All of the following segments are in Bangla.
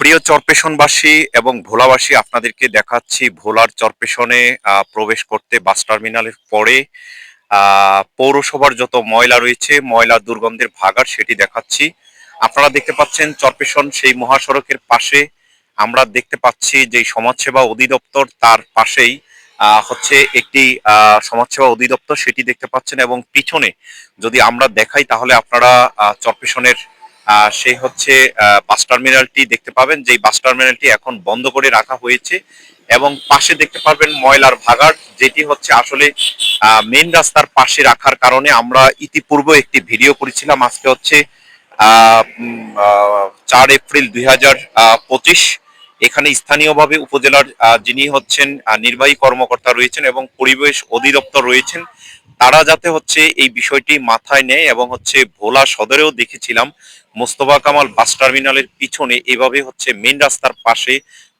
প্রিয় চরপেশনবাসী এবং ভোলাবাসী, আপনাদেরকে দেখাচ্ছি ভোলার চরপেশনে প্রবেশ করতে বাস টার্মিনালের পরে পৌরসভার যত ময়লা রয়েছে, ময়লা দুর্গন্ধের ভাগার সেটি দেখাচ্ছি। আপনারা দেখতে পাচ্ছেন চরপেশন সেই মহাসড়কের পাশে। আমরা দেখতে পাচ্ছি যে সমাজসেবা অধিদপ্তর তার পাশেই হচ্ছে একটি সমাজসেবা অধিদপ্তর সেটি দেখতে পাচ্ছেন এবং পিছনে যদি আমরা দেখাই তাহলে আপনারা চরপেশনের সেই হচ্ছে বাস টার্মিনালটি দেখতে পাবেন যে বাস টার্মিনালটি এখন বন্ধ করে রাখা হয়েছে। এবং পাশে দেখতে পারবেন ময়লার ভাগাড়, যেটি হচ্ছে আসলে মেন রাস্তার পাশে রাখার কারণে আমরা ইতিপূর্বে একটি ভিডিও করেছিলাম, আজকে হচ্ছে চার এপ্রিল দুই হাজার পঁচিশ। এখানে স্থানীয়ভাবে উপজেলার যিনি হচ্ছেন নির্বাহী কর্মকর্তা রয়েছেন এবং পরিবেশ অধিদপ্তর রয়েছেন। তারা যাতে হচ্ছে এই বিষয়টি মাথায় নেয় এবং হচ্ছে ভোলা সদরেও দেখেছিলাম, মোস্তফা কামাল বাস টার্মিনালের পিছনে এভাবে হচ্ছে মেন রাস্তার পাশে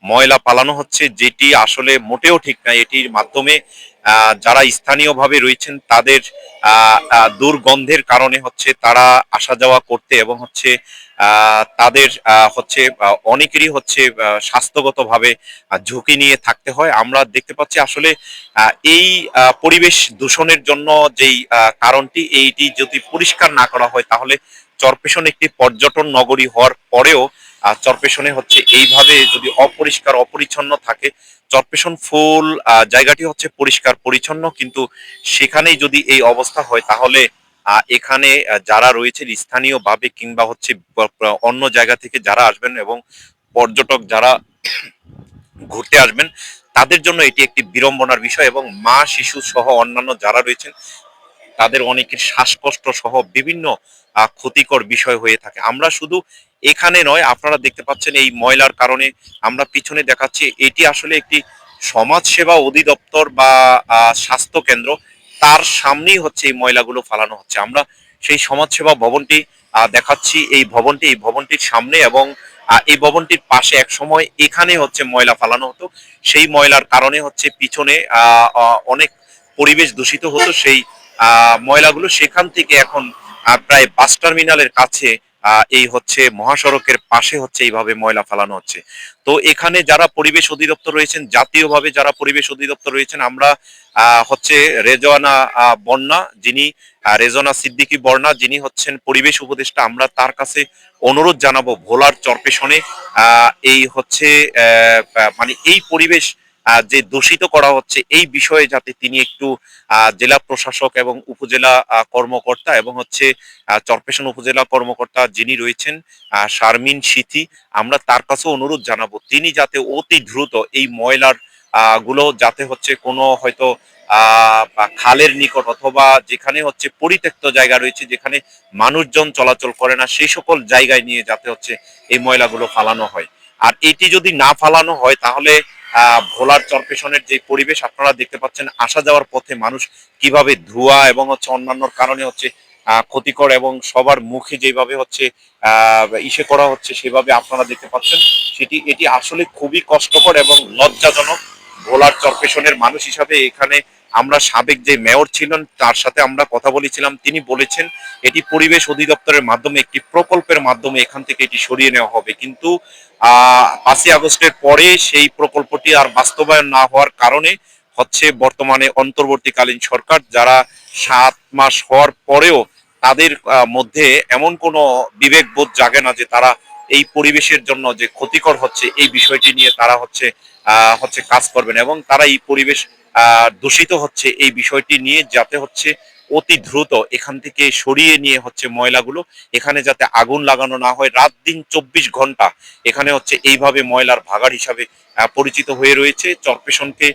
ময়লা পালানো হচ্ছে, যেটি আসলে মোটেও ঠিক না। এটির মাধ্যমে যারা স্থানীয়ভাবে রয়েছেন তাদের দুর্গন্ধের কারণে হচ্ছে তারা আসা যাওয়া করতে এবং হচ্ছে তাদের হচ্ছে অনেকেরই হচ্ছে স্বাস্থ্যগতভাবে ঝুঁকি নিয়ে থাকতে হয়। আমরা দেখতে পাচ্ছি আসলে এই পরিবেশ দূষণের জন্য যেই কারণটি, এইটি যদি পরিষ্কার না করা হয়, তাহলে চরপেশন একটি পর্যটন নগরী হওয়ার পরেও চরপেশনে হচ্ছে এইভাবে যদি অপরিষ্কার, অপরিচ্ছন্ন থাকে, চরপেশন ফুল জায়গাটি হচ্ছে পরিষ্কার, পরিচ্ছন্ন। কিন্তু সেখানেই যদি এই অবস্থা হয়, তাহলে এখানে যারা রয়েছেন স্থানীয়ভাবে কিংবা হচ্ছে অন্য জায়গা থেকে যারা আসবেন এবং পর্যটক যারা ঘুরতে আসবেন, তাদের জন্য এটি একটি বিড়ম্বনার বিষয় এবং মা, শিশু সহ অন্যান্য যারা রয়েছেন, তাদের অনেকের শ্বাসকষ্ট সহ বিভিন্ন ক্ষতিকর বিষয় হয়ে থাকে। আমরা শুধু এখানে নয়, আপনারা দেখতে পাচ্ছেন এই ময়লার কারণে আমরা পিছনে দেখাচ্ছি, এটি আসলে একটি সমাজসেবা অধিদপ্তর বা স্বাস্থ্য কেন্দ্র। তার সামনেই হচ্ছে এই ময়লাগুলো ফালানো হচ্ছে। আমরা সেই সমাজসেবা ভবনটি দেখাচ্ছি এই ভবনটি, এই ভবনটির সামনে এবং এই ভবনটির পাশে এক সময় এখানে হচ্ছে ময়লা ফালানো হতো। সেই ময়লার কারণে হচ্ছে পিছনে অনেক পরিবেশ দূষিত হতো। সেই ময়লাগুলো সেখান থেকে এখন প্রায় বাস টার্মিনালের কাছে এই হচ্ছে মহাসড়কের পাশে হচ্ছে এইভাবে ময়লা ফেলানো হচ্ছে। তো এখানে যারা পরিবেশ অধিদপ্তর রয়েছেন, জাতীয়ভাবে যারা পরিবেশ অধিদপ্তর রয়েছেন, আমরা হচ্ছে রেজওয়ানা বন্যা যিনি রেজওয়ানা সিদ্দিকী বর্ণা যিনি হচ্ছেন পরিবেশ উপদেষ্টা, আমরা তার কাছে অনুরোধ জানাব ভোলার চরপেশনে এই হচ্ছে মানে এই পরিবেশ যে দূষিত করা হচ্ছে এই বিষয়ে যাতে তিনি একটু জেলা প্রশাসক এবং উপজেলা কর্মকর্তা এবং হচ্ছে চরপেশন উপজেলা কর্মকর্তা যিনি রয়েছেন শারমিন সিথি, আমরা তার কাছে অনুরোধ জানাব তিনি যাতে অতি দ্রুত এই ময়লারগুলো যাতে হচ্ছে কোনো হয়তো খালের নিকট অথবা যেখানে হচ্ছে পরিত্যক্ত জায়গা রয়েছে যেখানে মানুষজন চলাচল করে না সেই সকল জায়গায় নিয়ে যাতে হচ্ছে এই ময়লাগুলো ফালানো হয়। আর এটি যদি না ফালানো হয় তাহলে ভোলার চরপেশনের যে পরিবেশ, আপনারা দেখতে পাচ্ছেন আসা যাওয়ার পথে মানুষ কীভাবে ধোয়া এবং হচ্ছে অন্যান্য কারণে হচ্ছে ক্ষতিকর এবং সবার মুখে যেভাবে হচ্ছে ইসে করা হচ্ছে সেভাবে আপনারা দেখতে পাচ্ছেন। সেটি, এটি আসলে খুবই কষ্টকর এবং লজ্জাজনক। ভোলার চরপেশনের মানুষ হিসাবে এখানে আমরা সাবেক যে মেয়র ছিলেন, তার সাথে আমরা কথা বলেছিলাম। তিনি বলেছেন, এটি পরিবেশ অধিদপ্তরের মাধ্যমে, একটি প্রকল্পের মাধ্যমে এখান থেকে এটি সরিয়ে নেওয়া হবে। কিন্তু পাঁচই আগস্টের পরে সেই প্রকল্পটি আর বাস্তবায়ন না হওয়ার কারণে হচ্ছে বর্তমানে অন্তর্বর্তীকালীন সরকার, যারা সাত মাস হওয়ার পরেও তাদের মধ্যে এমন কোনো বিবেকবোধ জাগে না যে তারা এই পরিবেশের জন্য যে ক্ষতিকর হচ্ছে, এই বিষয়টি নিয়ে তারা হচ্ছে হচ্ছে কাজ করবেন এবং তারা এই পরিবেশ দূষিত হচ্ছে এই বিষয়টি নিয়ে যাতে হচ্ছে অতি দ্রুত এখান থেকে সরিয়ে নিয়ে হচ্ছে ময়লাগুলো, এখানে যাতে আগুন লাগানো না হয়। রাত দিন চব্বিশ ঘণ্টা এখানে হচ্ছে এইভাবে ময়লার ভাগাড় হিসাবে পরিচিত হয়ে রয়েছে। চরপেশনকে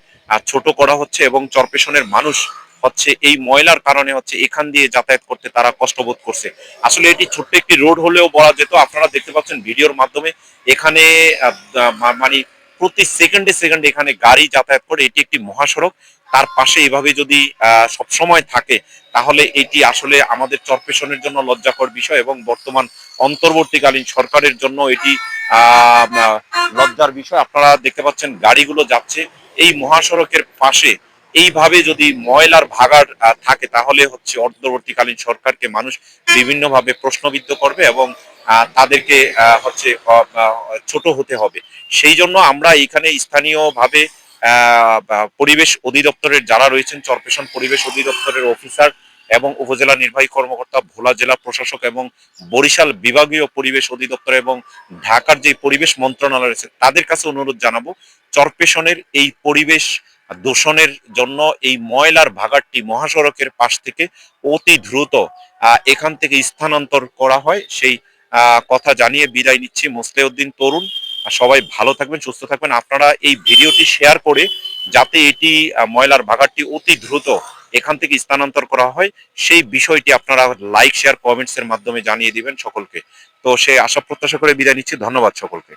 ছোট করা হচ্ছে এবং চরপেশনের মানুষ হচ্ছে এই ময়লার কারণে হচ্ছে এখান দিয়ে যাতায়াত করতে তারা কষ্টবোধ করছে। আসলে এটি ছোট্ট একটি রোড হলেও বলা যেত। আপনারা দেখতে পাচ্ছেন ভিডিওর মাধ্যমে এখানে মানে প্রতি সেকেন্ডে সেকেন্ডে এখানে গাড়ি যাতায়াত করে এটি একটি মহাসড়ক। তার পাশে এভাবে যদি সব সময় থাকে, তাহলে এটি আসলে আমাদের চরপেশনের জন্য লজ্জাকর বিষয় এবং বর্তমান অন্তর্বর্তীকালীন সরকারের জন্য এটি লজ্জার বিষয়। আপনারা দেখতে পাচ্ছেন গাড়িগুলো যাচ্ছে। এই মহাসড়কের পাশে এইভাবে যদি ময়লার ভাগার থাকে, তাহলে হচ্ছে অন্তর্বর্তীকালীন সরকারকে মানুষ বিভিন্নভাবে প্রশ্নবিদ্ধ করবে এবং তাদেরকে হচ্ছে ছোট হতে হবে। সেই জন্য আমরা এখানে স্থানীয়ভাবে পরিবেশ অধিদপ্তরের যারা রয়েছেন, চরপেশন পরিবেশ অধিদপ্তরের অফিসার এবং উপজেলা নির্বাহী কর্মকর্তা, ভোলা জেলা প্রশাসক এবং বরিশাল বিভাগীয় পরিবেশ অধিদপ্তর এবং ঢাকার যে পরিবেশ মন্ত্রণালয় রয়েছে, তাদের কাছে অনুরোধ জানাব, চরপেশনের এই পরিবেশ দূষণের জন্য এই ময়লার ভাগাড়টি মহাসড়কের পাশ থেকে অতি দ্রুত এখান থেকে স্থানান্তর করা হয়। সেই কথা জানিয়ে বিদায় নিচ্ছি। মোসলেউদ্দিন তরুণ, সবাই ভালো থাকবেন, সুস্থ থাকবেন। আপনারা এই ভিডিওটি শেয়ার করে যাতে এটি ময়লার ভাগাড়টি অতি দ্রুত এখান থেকে স্থানান্তর করা হয়, সেই বিষয়টি আপনারা লাইক শেয়ার কমেন্টস এর মাধ্যমে জানিয়ে দিবেন সকলকে। তো সে আশা প্রত্যাশা করে বিদায় নিচ্ছি, ধন্যবাদ সকলকে।